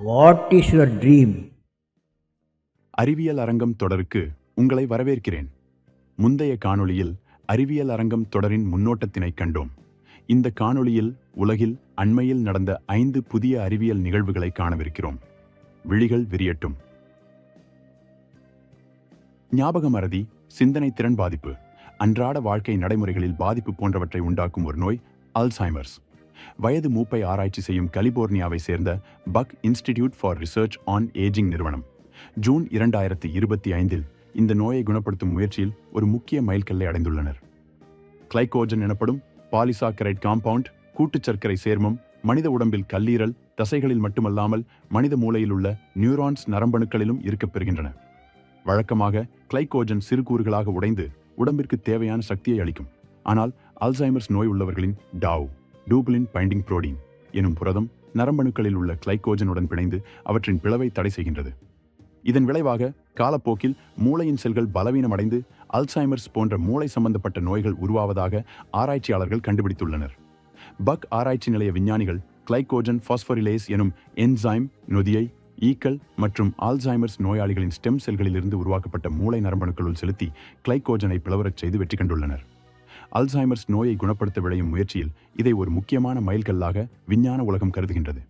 What is your dream அறிவியல் அரங்கம் தொடருக்கு உங்களை வரவேற்கிறேன். முந்தைய காணொளியில் அறிவியல் அரங்கம் தொடரின் முன்னோட்டத்தினை கண்டோம். இந்த காணொளியில் உலகில் அண்மையில் நடந்த ஐந்து புதிய அறிவியல் நிகழ்வுகளை காணவிருக்கிறோம். விழிகள் விரியட்டும். ஞாபக மறதி சிந்தனை திறன் பாதிப்பு அன்றாட வாழ்க்கை நடைமுறைகளில் பாதிப்பு போன்றவற்றை உண்டாக்கும் ஒரு நோய் அல்சைமர்ஸ். வயது மூப்பை ஆராய்ச்சி செய்யும் கலிபோர்னியாவை சேர்ந்த Buck Institute for Research on Aging நிறுவனம். ஜூன் இரண்டாயிரத்தி இருபத்தி ஐந்தில் இந்த நோயை குணப்படுத்தும் முயற்சியில் ஒரு முக்கிய மைல்கல்லை அடைந்துள்ளனர். கிளைகோஜன் எனப்படும் பாலிசாக்கரைட் காம்பவுண்ட் கூட்டுச் சர்க்கரை சேர்மம் மனித உடம்பில் கல்லீரல் தசைகளில் மட்டுமல்லாமல் மனித மூளையில் உள்ள நியூரான்ஸ் நரம்பணுக்களிலும் இருக்கப்பெறுகின்றன வழக்கமாக கிளைகோஜன் சிறு கூறுகளாக உடைந்து உடம்பிற்கு தேவையான சக்தியை அளிக்கும். ஆனால் அல்சைமர்ஸ் நோய் உள்ளவர்களின் டாவ். டூப்ளின் பைண்டிங் புரோடீன் எனும் புரதம் நரம்பணுக்களில் உள்ள கிளைகோஜனுடன் பிணைந்து அவற்றின் பிளவை தடை செய்கின்றது. இதன் விளைவாக காலப்போக்கில் மூளையின் செல்கள் பலவீனமடைந்து அல்சைமர்ஸ் போன்ற மூளை சம்பந்தப்பட்ட நோய்கள் உருவாவதாக ஆராய்ச்சியாளர்கள் கண்டுபிடித்துள்ளனர். பக் ஆராய்ச்சி நிலைய விஞ்ஞானிகள் கிளைகோஜன் ஃபாஸ்பரிலேஸ் எனும் என்சைம் நொதியை ஈக்கள் மற்றும் ஆல்சைமர்ஸ் நோயாளிகளின் ஸ்டெம் செல்களிலிருந்து உருவாக்கப்பட்ட மூளை நரம்பணுக்களுள் செலுத்தி கிளைகோஜனை பிளவரச் செய்து வெற்றி கண்டுள்ளனர். அல்சைமர்ஸ் நோயை குணப்படுத்த விளையும் முயற்சியில் இதை ஒரு முக்கியமான மைல்கல்லாக விஞ்ஞான உலகம் கருதுகின்றது.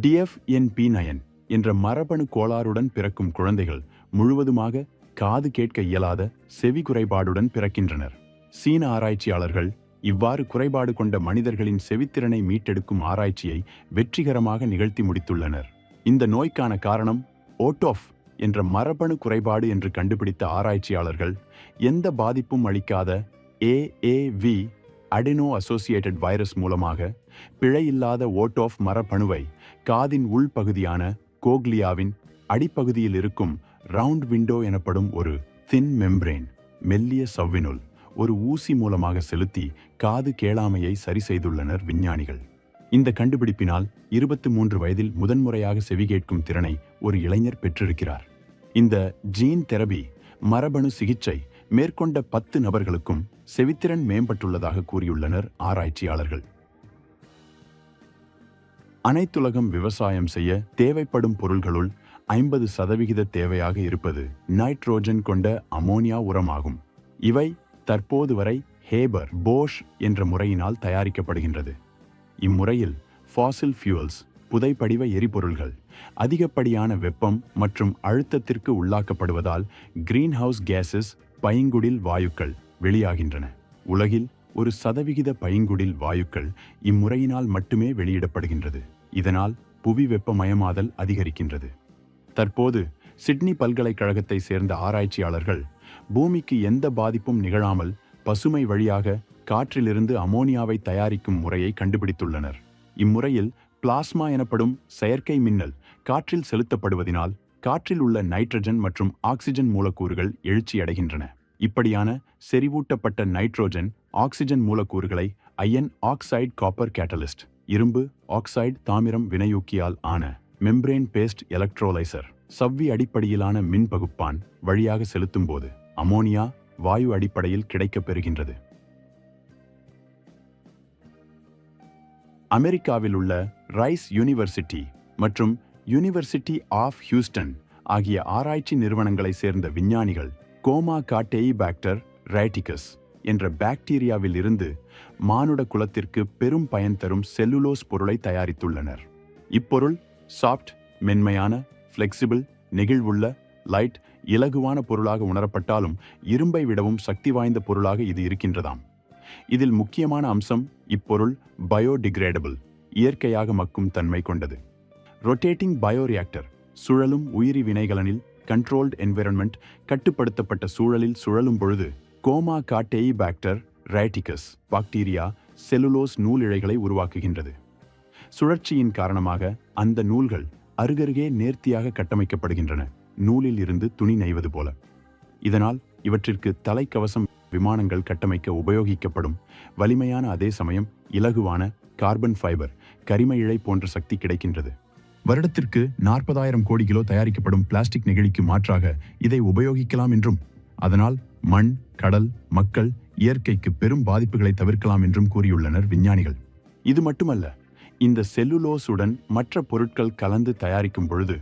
டிஎஃப்என்பி நயன் என்ற மரபணு கோளாறுடன் பிறக்கும் குழந்தைகள் முழுவதுமாக காது கேட்க இயலாத செவி குறைபாடுடன் பிறக்கின்றனர். சீன ஆராய்ச்சியாளர்கள் இவ்வாறு குறைபாடு கொண்ட மனிதர்களின் செவித்திறனை மீட்டெடுக்கும் ஆராய்ச்சியை வெற்றிகரமாக நிகழ்த்தி முடித்துள்ளனர். இந்த நோய்க்கான காரணம் ஓட்டோஃப் என்ற மரபணு குறைபாடு என்று கண்டுபிடித்த ஆராய்ச்சியாளர்கள் எந்த பாதிப்பும் அளிக்காத ஏஏவி அடெனோ அசோசியேட்டட் வைரஸ் மூலமாக பிழையில்லாத ஓட் ஆஃப் மரபணுவை காதின் உள்பகுதியான கோக்லியாவின் அடிப்பகுதியில் இருக்கும் ரவுண்ட் விண்டோ எனப்படும் ஒரு தின் மெம்ப்ரேன் மெல்லிய சவ்வினுள் ஒரு ஊசி மூலமாக செலுத்தி காது கேளாமையை சரி செய்துள்ளனர் விஞ்ஞானிகள். இந்த கண்டுபிடிப்பினால் இருபத்தி மூன்று வயதில் முதன்முறையாக செவி கேட்கும் திறனை ஒரு இளைஞர் பெற்றிருக்கிறார். இந்த ஜீன் தெரபி மரபணு சிகிச்சை மேற்கொண்ட பத்து நபர்களுக்கும் செவித்திறன் மேம்பட்டுள்ளதாக கூறியுள்ளனர் ஆராய்ச்சியாளர்கள். அனைத்துலகம் விவசாயம் செய்ய தேவைப்படும் பொருள்களுள் ஐம்பது சதவிகித தேவையாக இருப்பது நைட்ரோஜன் கொண்ட அமோனியா உரமாகும். இவை தற்போது வரை ஹேபர் போஷ் என்ற முறையினால் தயாரிக்கப்படுகின்றது. இம்முறையில் ஃபாசில் ஃபியூல்ஸ் புதைப்படிவ எரிபொருள்கள் அதிகப்படியான வெப்பம் மற்றும் அழுத்தத்திற்கு உள்ளாக்கப்படுவதால் கிரீன்ஹவுஸ் கேசஸ் கேஸஸ் பைங்குடில் வாயுக்கள் வெளியாகின்றன. உலகில் ஒரு சதவிகித பைங்குடில் வாயுக்கள் இம்முறையினால் மட்டுமே வெளியிடப்படுகின்றது. இதனால் புவி வெப்பமயமாதல் அதிகரிக்கின்றது. தற்போது சிட்னி பல்கலைக்கழகத்தை சேர்ந்த ஆராய்ச்சியாளர்கள் பூமிக்கு எந்த பாதிப்பும் நிகழாமல் பசுமை வழியாக காற்றிலிருந்து அமோனியாவை தயாரிக்கும் முறையை கண்டுபிடித்துள்ளனர். இம்முறையில் பிளாஸ்மா எனப்படும் செயற்கை மின்னல் காற்றில் செலுத்தப்படுவதினால் காற்றில் உள்ள நைட்ரஜன் மற்றும் ஆக்சிஜன் மூலக்கூறுகள் எழுச்சியடைகின்றன இப்படியான செறிவூட்டப்பட்ட நைட்ரோஜன் ஆக்சிஜன் மூலக்கூறுகளை அயன் ஆக்சைடு காப்பர் கேட்டலிஸ்ட் இரும்பு ஆக்சைடு தாமிரம் வினையூக்கியால் ஆன மெம்ப்ரேன் பேஸ்ட் எலக்ட்ரோலைசர் சவ்வி அடிப்படையிலான மின் பகுப்பான் வழியாக செலுத்தும்போது அமோனியா வாயு அடிப்படையில் கிடைக்கப் பெறுகின்றது. அமெரிக்காவில் உள்ள ரைஸ் யூனிவர்சிட்டி மற்றும் யூனிவர்சிட்டி ஆஃப் ஹியூஸ்டன் ஆகிய ஆராய்ச்சி நிறுவனங்களை சேர்ந்த விஞ்ஞானிகள் கோமா காட்டேயி பாக்டர் ரைட்டிகஸ் என்ற பாக்டீரியாவில் இருந்து மானுட குலத்திற்கு பெரும் பயன் தரும் செல்லுலோஸ் பொருளை தயாரித்துள்ளனர். இப்பொருள் சாஃப்ட் மென்மையான ஃப்ளெக்சிபிள் நெகிழ்வுள்ள லைட் இலகுவான பொருளாக உணரப்பட்டாலும் இரும்பை விடவும் சக்தி வாய்ந்த பொருளாக இது இருக்கின்றதாம். இதில் முக்கியமான அம்சம் இப்பொருள் பயோடிகிரேடபிள். இயற்கையாக மக்கும் தன்மை கொண்டது. ரொட்டேட்டிங் பயோரியாக்டர் சுழலும் உயிரி வினைகளனில் கண்ட்ரோல்டு என்விரான்மெண்ட் கட்டுப்படுத்தப்பட்ட சூழலில் சுழலும் பொழுது கோமா காட்டேயி பாக்டர் ரைட்டிகஸ் பாக்டீரியா செல்லுலோஸ் நூல் இழைகளை உருவாக்குகின்றது. சுழற்சியின் காரணமாக அந்த நூல்கள் அருகருகே நேர்த்தியாக கட்டமைக்கப்படுகின்றன நூலில் இருந்து துணி நெய்வது போல. இதனால் இவற்றிற்கு தலைக்கவசம் விமானங்கள் கட்டமைக்க உபயோகிக்கப்படும் வலிமையான அதே சமயம் இலகுவான கார்பன் ஃபைபர் கரிம இழை போன்ற சக்தி கிடைக்கின்றது. வருடத்திற்கு நாற்பதாயிரம் கோடி கிலோ தயாரிக்கப்படும் பிளாஸ்டிக் நெகிழிக்கு மாற்றாக இதை உபயோகிக்கலாம் என்றும் அதனால் மண் கடல் மக்கள் இயற்கைக்கு பெரும் பாதிப்புகளை தவிர்க்கலாம் என்றும் கூறியுள்ளனர் விஞ்ஞானிகள். இது மட்டுமல்ல இந்த செல்லுலோஸுடன் மற்ற பொருட்கள் கலந்து தயாரிக்கும் பொழுது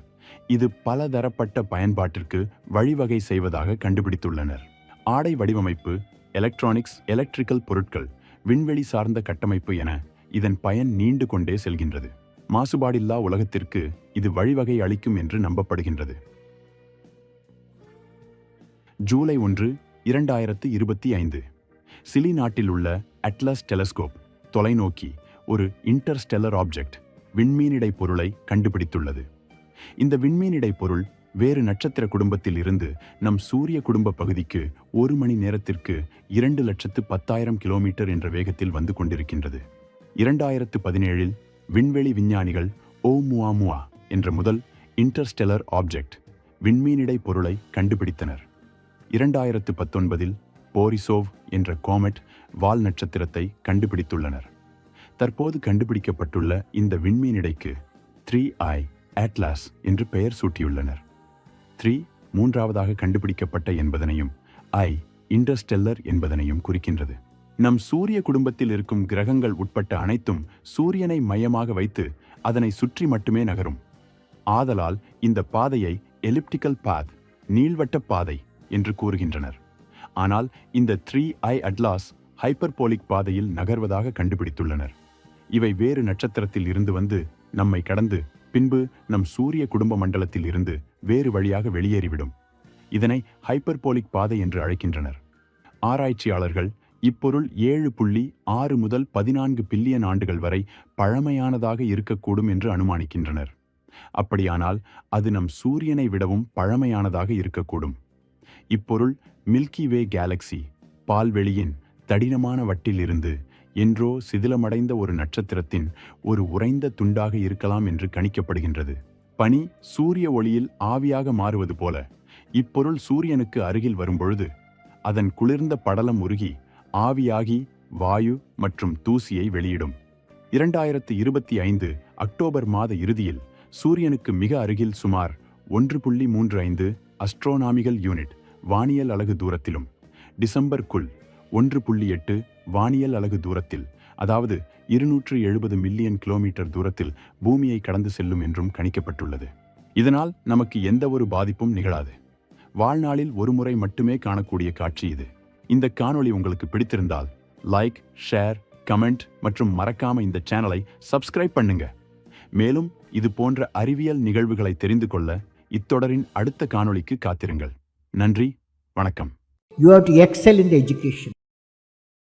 இது பலதரப்பட்ட பயன்பாட்டிற்கு வழிவகை செய்வதாக கண்டுபிடித்துள்ளனர். ஆடை வடிவமைப்பு எலக்ட்ரானிக்ஸ் எலக்ட்ரிக்கல் பொருட்கள் விண்வெளி சார்ந்த கட்டமைப்பு என இதன் பயன் நீண்டு கொண்டே செல்கின்றது. மாசுபாடில்லா உலகத்திற்கு இது வழிவகை அளிக்கும் என்று நம்பப்படுகின்றது. ஜூலை ஒன்று இரண்டாயிரத்து இருபத்தி ஐந்து. சிலி நாட்டில் உள்ள அட்லஸ் டெலஸ்கோப் தொலைநோக்கி ஒரு இன்டர்ஸ்டெல்லர் ஆப்ஜெக்ட் விண்மீனிடை பொருளை கண்டுபிடித்துள்ளது. இந்த விண்மீனிடை பொருள் வேறு நட்சத்திர குடும்பத்தில் இருந்து நம் சூரிய குடும்ப பகுதிக்கு ஒரு மணி நேரத்திற்கு இரண்டு லட்சத்து பத்தாயிரம் கிலோமீட்டர் என்ற வேகத்தில் வந்து கொண்டிருக்கின்றது. இரண்டாயிரத்து பதினேழில் விண்வெளி விஞ்ஞானிகள் ஓ முவா என்ற முதல் இன்டர்ஸ்டெல்லர் ஆப்ஜெக்ட் விண்மீனிடை பொருளை கண்டுபிடித்தனர். இரண்டாயிரத்து பத்தொன்பதில் போரிசோவ் என்ற கோமெட் வால் நட்சத்திரத்தை கண்டுபிடித்துள்ளனர். தற்போது கண்டுபிடிக்கப்பட்டுள்ள இந்த விண்மீனிடைக்கு த்ரீ ஐ அட்லாஸ் என்று பெயர் சூட்டியுள்ளனர். த்ரீ மூன்றாவதாக கண்டுபிடிக்கப்பட்ட என்பதனையும் ஐ இன்டர்ஸ்டெல்லர் என்பதனையும் குறிக்கின்றது. நம் சூரிய குடும்பத்தில் இருக்கும் கிரகங்கள் உட்பட்ட அனைத்தும் சூரியனை மையமாக வைத்து அதனை சுற்றி மட்டுமே நகரும். ஆதலால் இந்த பாதையை எலிப்டிக்கல் பாத் நீள்வட்ட பாதை என்று கூறுகின்றனர். ஆனால் இந்த த்ரீ ஐ அட்லாஸ் ஹைப்பர்போலிக் பாதையில் நகர்வதாக கண்டுபிடித்துள்ளனர். இவை வேறு நட்சத்திரத்தில் இருந்து வந்து நம்மை கடந்து பின்பு நம் சூரிய குடும்ப மண்டலத்தில் இருந்து வேறு வழியாக வெளியேறிவிடும். இதனை ஹைப்பர்போலிக் பாதை என்று அழைக்கின்றனர். ஆராய்ச்சியாளர்கள் இப்பொருள் ஏழு புள்ளி ஆறு முதல் பதினான்கு பில்லியன் ஆண்டுகள் வரை பழமையானதாக இருக்கக்கூடும் என்று அனுமானிக்கின்றனர். அப்படியானால் அது நம் சூரியனை விடவும் பழமையானதாக இருக்கக்கூடும். இப்பொருள் மில்கி வே கேலக்சி பால்வெளியின் தடினமான வட்டிலிருந்து என்றோ சிதிலமடைந்த ஒரு நட்சத்திரத்தின் ஒரு உறைந்த துண்டாக இருக்கலாம் என்று கணிக்கப்படுகின்றது. பனி சூரிய ஒளியில் ஆவியாக மாறுவது போல இப்பொருள் சூரியனுக்கு அருகில் வரும்பொழுது அதன் குளிர்ந்த படலம் உருகி ஆவியாகி வாயு மற்றும் தூசியை வெளியிடும். இரண்டாயிரத்து இருபத்தி ஐந்து அக்டோபர் மாத இறுதியில் சூரியனுக்கு மிக அருகில் சுமார் ஒன்று புள்ளி மூன்று ஐந்து அஸ்ட்ரோனாமிகல் யூனிட் வானியல் அலகு தூரத்திலும் டிசம்பர்க்குள் ஒன்று புள்ளி எட்டு வானியல் அலகு தூரத்தில் அதாவது இருநூற்று எழுபது மில்லியன் கிலோமீட்டர் தூரத்தில் பூமியை கடந்து செல்லும் என்றும் கணிக்கப்பட்டுள்ளது. இதனால் நமக்கு எந்த ஒரு பாதிப்பும் நிகழாது. வாழ்நாளில் ஒரு முறை மட்டுமே காணக்கூடிய காட்சி இது. இந்த காணொளி உங்களுக்கு பிடித்திருந்தால் லைக் ஷேர் கமெண்ட் மற்றும் மறக்காம இந்த சேனலை சப்ஸ்கிரைப் பண்ணுங்க. மேலும் இது போன்ற அறிவியல் நிகழ்வுகளை தெரிந்து கொள்ள இத்தொடரின் அடுத்த காணொளிக்கு காத்திருங்கள். நன்றி வணக்கம். You how to excel in education.